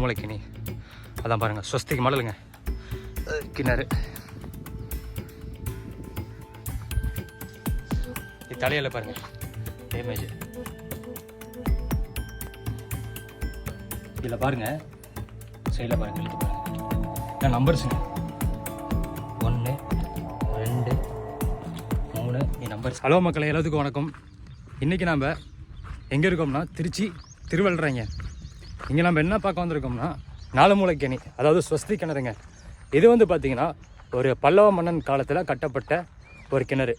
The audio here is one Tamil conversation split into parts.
மூளைக்கிணி அதான் பாருங்கள் ஸ்வஸ்திக்கு மடலுங்க. கிணறு. தலையில் பாருங்க. டேமேஜ் இதில் பாருங்க. சைடில் பாருங்க எழுத்து பாருங்க. நான் நம்பர்ஸுங்க ஒன்று ரெண்டு மூணு நீ நம்பர்ஸ் ஹலோ மக்களை எல்லாத்துக்கும் வணக்கம். இன்றைக்கி நாம் எங்கே இருக்கோம்னா திருச்சி திருவள்ளுறைங்க இங்கே நம்ம என்ன பார்க்க வந்திருக்கோம்னா நாலுமூலைக்கணி அதாவது ஸ்வஸ்தி கிணறுங்க. இது வந்து பார்த்திங்கன்னா ஒரு பல்லவ மன்னன் காலத்தில் கட்டப்பட்ட ஒரு கிணறு.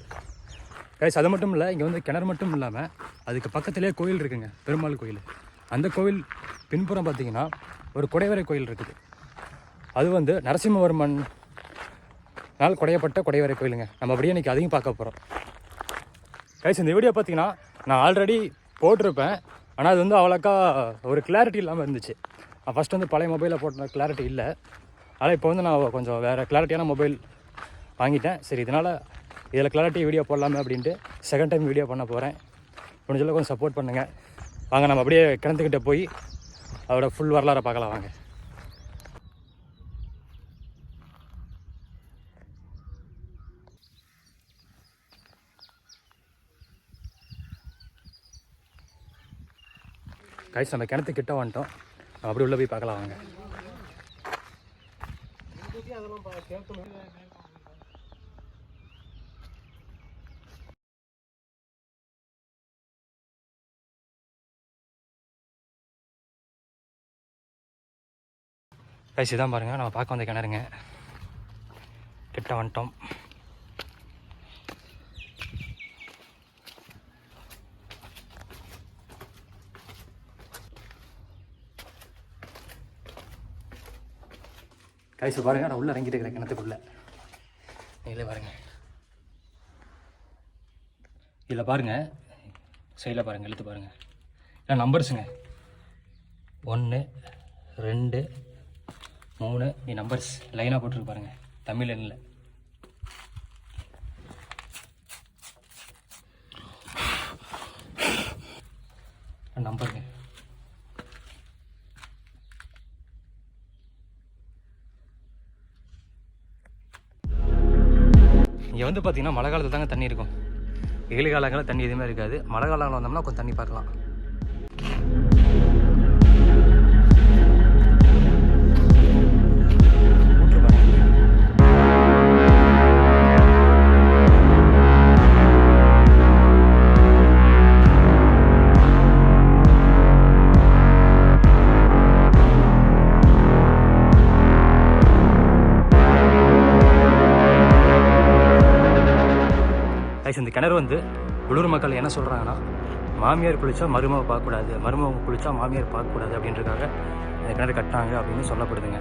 கைஸ் அது மட்டும் இல்லை இங்கே வந்து கிணறு மட்டும் இல்லாமல் அதுக்கு பக்கத்துலேயே கோயில் இருக்குங்க பெருமாள் கோயில். அந்த கோவில் பின்புறம் பார்த்திங்கன்னா ஒரு குடைவரை கோயில் இருக்குது. அது வந்து நரசிம்மவர்மன் நாள் குடையப்பட்ட குடைவரை கோயிலுங்க. நம்ம அப்படியே இன்றைக்கி அதையும் பார்க்க போகிறோம் கைஸ் இந்த வீடியோ பார்த்தீங்கன்னா நான் ஆல்ரெடி போட்டிருப்பேன். ஆனால் அது வந்து அவ்வளோக்கா ஒரு கிளாரிட்டி இல்லாமல் இருந்துச்சு. நான் ஃபஸ்ட் வந்து பழைய மொபைலில் போட்ட கிளாரிட்டி இல்லை. ஆனால் இப்போ வந்து நான் கொஞ்சம் வேறு கிளாரிட்டியான மொபைல் வாங்கிட்டேன். சரி இதனால் இதில் கிளாரிட்டி வீடியோ போடலாமே அப்படின்ட்டு செகண்ட் டைம் வீடியோ பண்ண போகிறேன் முடிஞ்சளவு கொஞ்சம் சப்போர்ட் பண்ணுங்கள் வாங்க நம்ம அப்படியே கிணத்துக்கிட்ட போய் அதோட ஃபுல் வரலாறை பார்க்கலாம் வாங்க. கைஸ் நம்ம கிணத்து கிட்ட வந்துட்டோம். நம்ம அப்படி உள்ளே போய் பார்க்கலாம் வாங்க. கைஸ் இதான் பாருங்கள் நம்ம பார்க்க வந்த கிணறுங்க. கிட்ட வந்துட்டோம். கைஸ் பாருங்க நான் உள்ளே இறங்கிட்டு இருக்கிறேன் கிணத்துக்குள்ளே. நீங்களே பாருங்க. இதில் பாருங்க. சைடில் பாருங்க எழுத்து பாருங்க. இல்லை நம்பர்ஸுங்க ஒன்று ரெண்டு மூணு நீ நம்பர்ஸ் லைனாக போட்டுருக்கு பாருங்க. தமிழ் இல்லை நம்பருங்க இங்கே வந்து பார்த்திங்கன்னா மழை காலத்தில் தாங்க தண்ணி இருக்கும். வெயில் காலங்களில் தண்ணி எதுவுமே இருக்காது. மழை காலங்களில் வந்தோம்னா கொஞ்சம் தண்ணி பார்க்கலாம். கைஸ் இந்த கிணறு வந்து உள்ளூர் மக்கள் என்ன சொல்கிறாங்கன்னா மாமியார் குளிச்சா மருமக பார்க்கக்கூடாது மருமக குளிச்சா மாமியார் பார்க்கக்கூடாது அப்படின்றதுக்காக இந்த கிணறு கட்டினாங்க அப்படின்னு சொல்லப்படுதுங்க.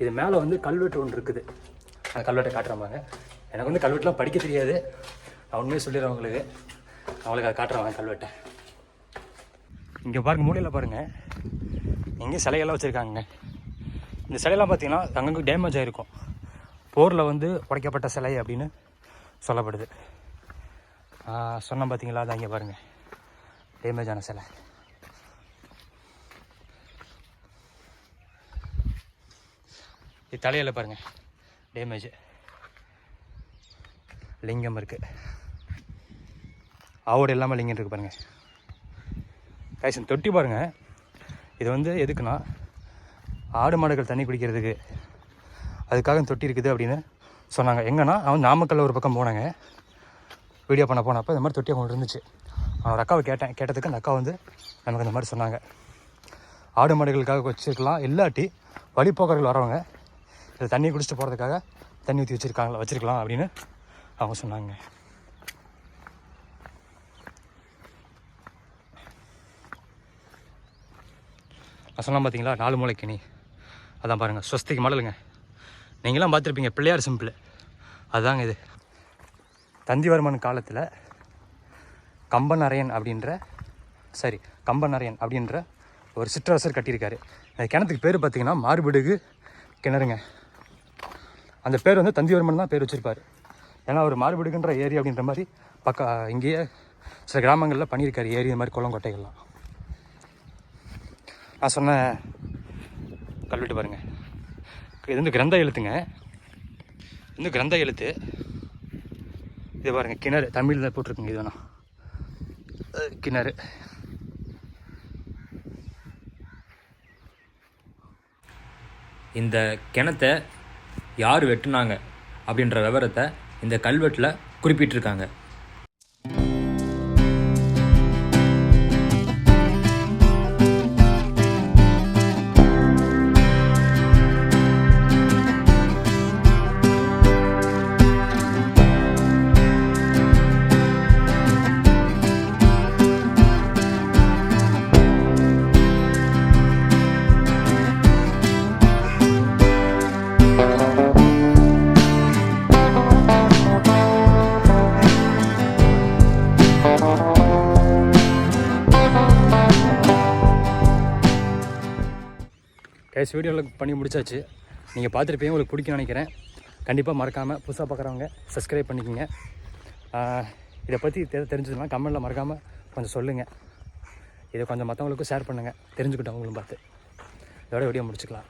இது மேலே வந்து கல்வெட்டு ஒன்று இருக்குது. அந்த கல்வெட்டை காட்டுறாங்க எனக்கு வந்து கல்வெட்டுலாம் படிக்க தெரியாது. நான் உண்மையை சொல்லிடுறேன் உங்களுக்கு. அவங்களுக்கு அதை காட்டுறேன் கல்வெட்டை. இங்கே பாருங்க மூலையில் பாருங்கள் எங்கேயும் சிலையெல்லாம் வச்சுருக்காங்க இந்த சிலையெல்லாம் பார்த்தீங்கன்னா அங்கங்கே டேமேஜ் ஆகிருக்கும் போரில் வந்து உடைக்கப்பட்ட சிலை அப்படின்னு சொல்லப்படுது. சொன்னேன் பார்த்தீங்களா அது அங்கே பாருங்கள் டேமேஜ் ஆன சிலை. இது தலையில் பாருங்கள் டேமேஜ் லிங்கம் இருக்குது ஆவோடு இல்லாமல் லிங்கம் இருக்குது பாருங்கள் கைசன் தொட்டி பாருங்க. இது வந்து எதுக்குன்னா ஆடு மாடுகள் தண்ணி குடிக்கிறதுக்கு. அதுக்காக தொட்டி இருக்குது அப்படின்னு சொன்னாங்க. எங்கன்னா அவன் நாமக்கல்ல ஒரு பக்கம் போனாங்க. வீடியோ பண்ண போனப்போ இந்த மாதிரி தொட்டி அவங்க இருந்துச்சு. நான் அக்காவை கேட்டேன். கேட்டதுக்கு அந்த அக்கா வந்து நமக்கு இந்த மாதிரி சொன்னாங்க. ஆடு மாடுகளுக்காக வச்சுருக்கலாம். இல்லாட்டி வழிபோக்கர்கள் வரவங்க இதில் தண்ணி குடிச்சிட்டு போகிறதுக்காக தண்ணி ஊற்றி வச்சுருக்காங்களா வச்சுருக்கலாம் அப்படின்னு அவங்க சொன்னாங்க. அசலாம் பார்த்தீங்களா? நாலு மூளைக்கிணி அதான் பாருங்கள் ஸ்வஸ்திக்கு மடலுங்க. நீங்களாம் பார்த்துருப்பீங்க பிள்ளையார் சிம்பிள். அதுதாங்க இது. தந்திவர்மன் காலத்தில் கம்பநரையன் அப்படின்ற சரி கம்பநரையன் அப்படின்ற ஒரு சிற்றரசர் கட்டியிருக்காரு. அந்த கிணத்துக்கு பேர் பார்த்தீங்கன்னா மார்பிடுகு கிணறுங்க. அந்த பேர் வந்து தந்திவர்மன் தான் பேர் வச்சுருப்பார். ஏன்னா அவர் மாறுபடுகின்ற ஏரி அப்படின்ற மாதிரி பக்கா இங்கேயே சில கிராமங்களில் பண்ணியிருக்காரு ஏரி இந்த மாதிரி குளம் கொட்டைகள்லாம். நான் சொன்ன கல்வெட்டு பாருங்கள் இது வந்து கிரந்த எழுத்துங்க. இது வந்து கிரந்த எழுத்து. இது பாருங்கள் கிணறு. தமிழில் போட்டிருக்குங்க இது வேணா. கிணறு. இந்த கிணத்தை யார் வெட்டுனாங்க அப்படின்ற விவரத்தை இந்த கல்வெட்டில் குறிப்பிட்டிருக்காங்க. கைஸ் வீடியோவில் பண்ணி முடிச்சாச்சு. நீங்கள் பார்த்துருப்பீங்க உங்களுக்கு பிடிக்கும்னு நினைக்கிறேன். கண்டிப்பாக மறக்காமல் புதுசாக பார்க்குறவங்க சப்ஸ்கிரைப் பண்ணிக்கோங்க. இதை பற்றி தெ தெரிஞ்சதுன்னா கமெண்டில் மறக்காமல் கொஞ்சம் சொல்லுங்கள் இதை கொஞ்சம் மற்றவங்களுக்கும் ஷேர் பண்ணுங்கள் தெரிஞ்சுக்கிட்டோம் உங்களும் பார்த்து. இதோட வீடியோ முடிச்சுக்கலாம்.